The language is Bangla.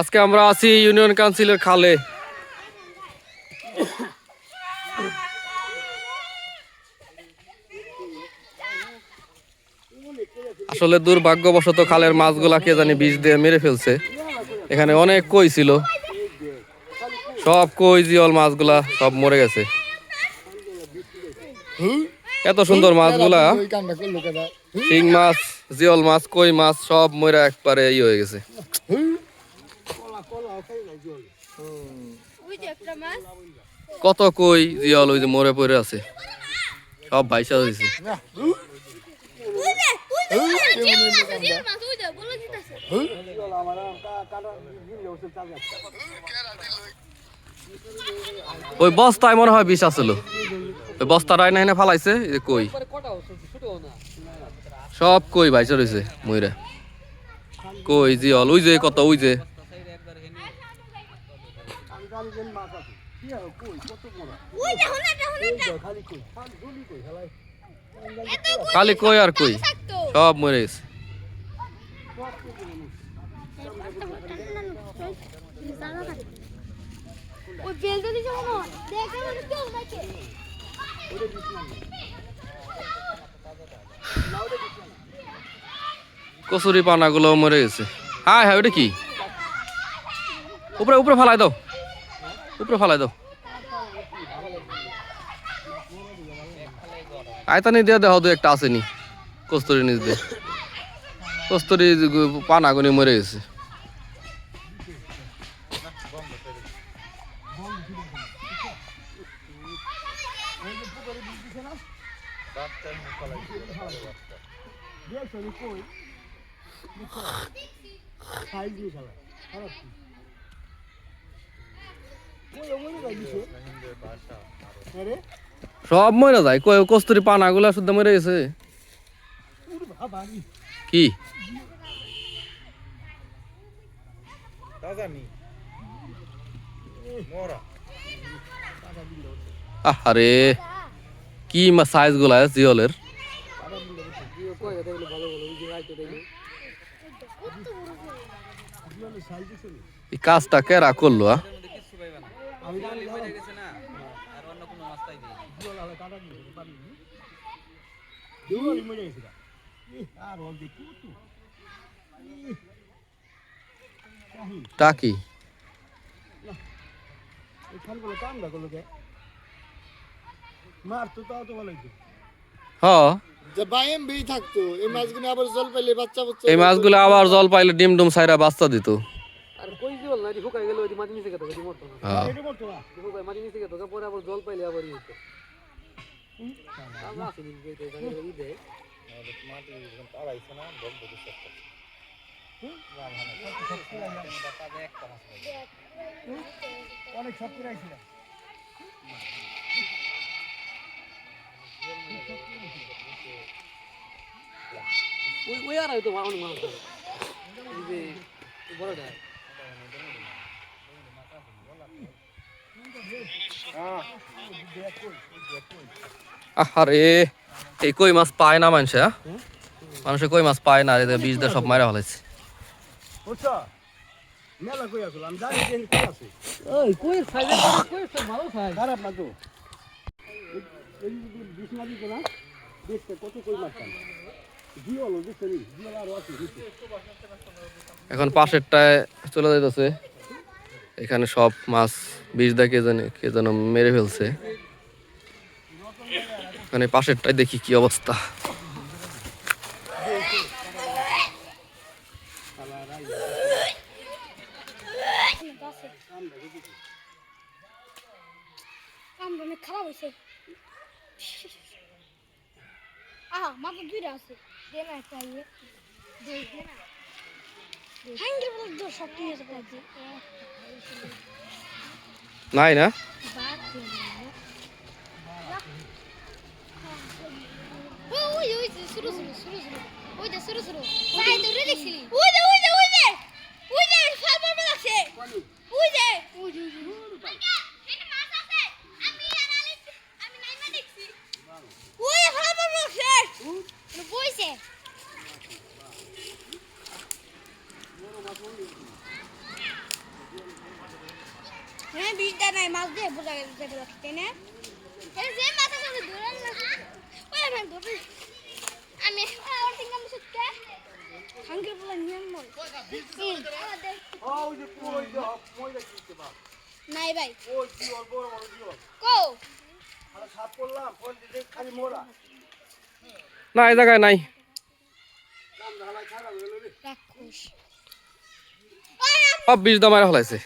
আজকে আমরা আছি ইউনিয়ন কাউন্সিলের খালে। আসলে দুর্ভাগ্যবশত খালের মাছগুলা কে জানি বিষ দিয়ে মেরে ফেলছে। এখানে অনেক কই ছিল। সব কই জিওল মাছগুলা সব মরে গেছে। এত সুন্দর মাছগুলা শিং মাছ জিওল মাছ কই মাছ সব মরে একবারে ই হয়ে গেছে ওই যে একটা মাছ কত কই জিওল ওই যে মরে পড়ে আছে সব ভাইসা হয়েছে ওই বস্তায় মনে হয় বিষ আছিল। ওই বস্তা রায় না ফালাইছে কই? সব কই ভাইসা রয়েছে ময়রা। কই জিওল ওই যে কত, ওই যে। খালি কই আর কই? সব মরে গেছে। কচুরি পানাগুলো মরে গেছে। হাই হাই ওটা কি? উপরে উপরে ফালাই দাও। উপরে ফালাই দাও। আয়তানি দিয়ে দেহ দু একটা আসেনি কস্তুরি নিচ দিয়ে। কস্তুরি পানাগুনি মরে গেছে। সব মরে যায়। কই কস্তুরি পানাগুলা শুদ্ধ মরে গেছে? কি? আরে কি সাইজগুলা জিওলের এই কাজটা কেরা করল আ? টা কি কামটা করল তো তাও তো ভালো যে বাইএম বি থাকতো এই মাছগুলো আবার জল পাইলে বাচ্চা বাচ্চা এই মাছগুলো আবার জল পাইলে ডিম ডুম সাইরা বাচ্চা দিত। আর কই দিবল না শুকাই গেল এটি মাটি নিচে গেতো এটি মরতো না। হ্যাঁ। এটা বলতো না। শুকাই মাটি নিচে গেতো পরে আবার জল পাইলে আবার ইয়ে হতো আমরা আছি নি যে জানি ই দে। অনেক শক্তি রাখছিলাম ওই ওই আর হয়তো অনেক মানুষ ধরে। এই যে বড়টা আরে এই কই মাছ পায় না মানুষে হ্যাঁ? মানুষে কই মাছ পায় না রে বীজ দিয়ে সব মারা ফেলাইছে বুঝছ মেলা কই আসলো আমি জানি যে কই আছে ওই কই সাইজ কই সব ভালো সাইজ খারাপ না তো এই- এই যদি বিষ না দিত না দেখতে কত কই মাছ এখন পাশেরটায় চলে যাইতেছে। এখানে সব মাছ বীজ দিয়ে কে জানে, কে যেন মেরে ফেলছে। এখানে পাশেরটায় দেখি কি অবস্থা। খারাপ হয়েছে আহা মাত্র দুইটা আছে দে না একটা ইয়ে দে দে না হ্যাঙ্গের বলে দো শক্তি হয়েছে কাজে নাই না ওই ওই শুরু শুরু শুরু শুরু ওই যে শুরু শুরু দেখছিলি ওই যে ওই যে ওই বইছে হ্যাঁ বিষটা নাই মাছ দিয়ে বোঝা গেছে তাই না? যে মাথা সাথে ধরেন না। ওই আমি ধরেন আমি আমার থেকে আমি সত্যি। খাঙ্গের বলা নিয়ম মন নাই ভাই। ওই কি অল্প বড় বড় দিও কো আরে সাপ করলাম ফোন দিতে খালি মোরা। না এই জায়গায় নাই। বিষ দামারে ফেলাইছে।